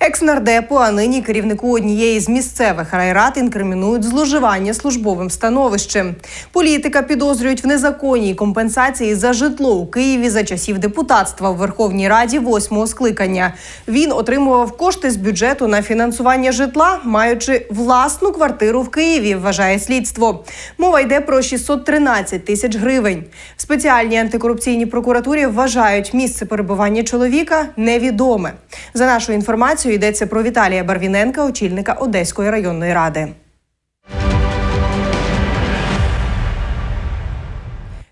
Екс-нардепу, а нині керівнику однієї з місцевих райрад інкримінують зловживання службовим становищем. Політика підозрюють в незаконній компенсації за житло у Києві за часів депутатства в Верховній Раді восьмого скликання. Він отримував кошти з бюджету на фінансування житла, маючи власну квартиру в Києві. Вважає слідство. Мова йде про 613 тисяч гривень. В спеціальній антикорупційній прокуратурі вважають місце перебування чоловіка невідоме. За нашою інформацією йдеться про Віталія Барвіненка, очільника Одеської районної ради.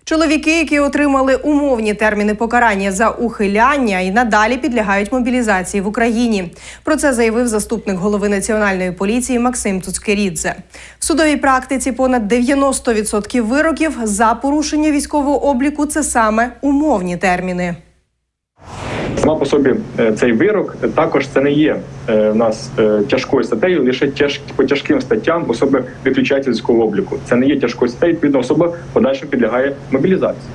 Чоловіки, які отримали умовні терміни покарання за ухиляння, і надалі підлягають мобілізації в Україні. Про це заявив заступник голови національної поліції Максим Цуцкерідзе. В судовій практиці понад 90% вироків за порушення військового обліку це саме умовні терміни. Сама по собі е, цей вирок е, також це не є е, в нас тяжкою статтею, лише тяж, по тяжким статтям особи виключаються з обліку. Це не є тяжкою статтею, відповідно, особа в подальшому підлягає мобілізації.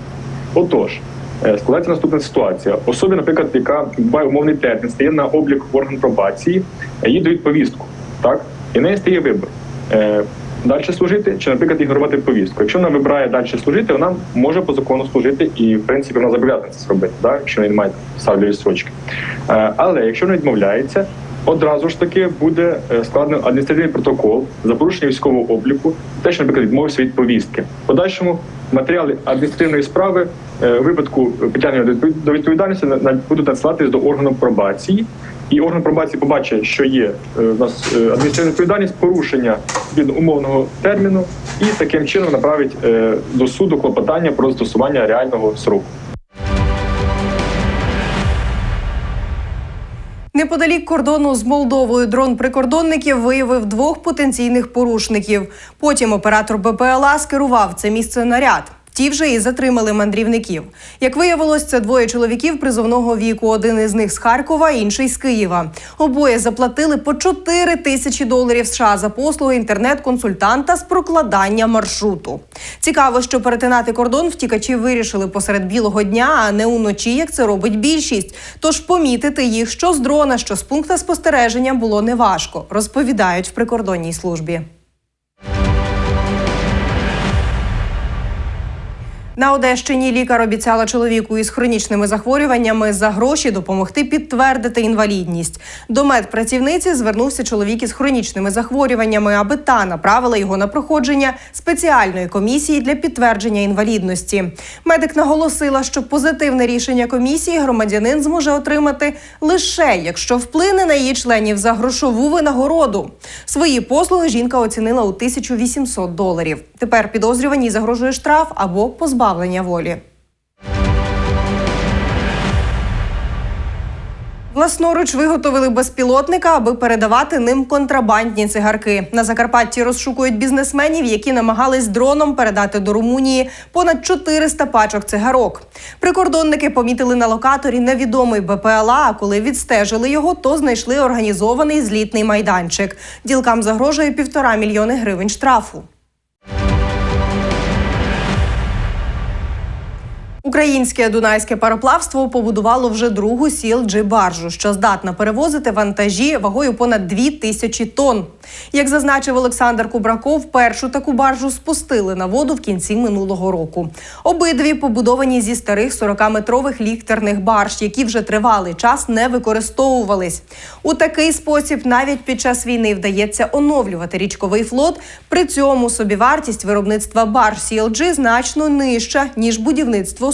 Отож, складається наступна ситуація. Особі, наприклад, яка має умовний термін, стає на облік орган пробації, їй дають повістку, так? І неї стає вибір. Далі служити чи, наприклад, ігнорувати повістку. Якщо вона вибирає далі служити, вона може по закону служити і, в принципі, вона зобов'язана це зробити, да? якщо не має ставлю відстрочки. Е, Але якщо вона відмовляється, одразу ж таки буде е, складено адміністративний протокол за порушення військового обліку, те, що, наприклад, відмовився від повістки. Подальшому матеріали адміністративної справи е, випадку притягнення до відповідальності будуть надсилатись до органу пробації. І орган пробації побачить, що є е, в нас е, адміністративна відповідальність, порушення від умовного терміну, і таким чином направить е, до суду клопотання про застосування реального сроку. Неподалік кордону з Молдовою дрон прикордонників виявив двох потенційних порушників. Потім оператор БПЛА скерував це місце наряд. Ті вже і затримали мандрівників. Як виявилось, це двоє чоловіків призовного віку. Один із них з Харкова, інший з Києва. Обоє заплатили по 4 тисячі доларів США за послуги інтернет-консультанта з прокладання маршруту. Цікаво, що перетинати кордон втікачі вирішили посеред білого дня, а не уночі, як це робить більшість. Тож помітити їх що з дрона, що з пункта спостереження було неважко, розповідають в прикордонній службі. На Одещині лікар обіцяла чоловіку із хронічними захворюваннями за гроші допомогти підтвердити інвалідність. До медпрацівниці звернувся чоловік із хронічними захворюваннями, аби та направила його на проходження спеціальної комісії для підтвердження інвалідності. Медик наголосила, що позитивне рішення комісії громадянин зможе отримати лише якщо вплине на її членів за грошову винагороду. Свої послуги жінка оцінила у 1800 доларів. Тепер підозрюваній загрожує штраф або позбавлення волі. Власноруч виготовили безпілотника, аби передавати ним контрабандні цигарки. На Закарпатті розшукують бізнесменів, які намагались дроном передати до Румунії понад 400 пачок цигарок. Прикордонники помітили на локаторі невідомий БПЛА. А коли відстежили його, то знайшли організований злітний майданчик. Ділкам загрожує півтора мільйони гривень штрафу. Українське дунайське пароплавство побудувало вже другу сіл баржу, що здатна перевозити вантажі вагою понад дві тисячі тонн. Як зазначив Олександр Кубраков, першу таку баржу спустили на воду в кінці минулого року. Обидві побудовані зі старих 40-метрових ліхтерних барж, які вже тривалий час не використовувались. У такий спосіб навіть під час війни вдається оновлювати річковий флот. При цьому собівартість виробництва барж CLG значно нижча ніж будівництво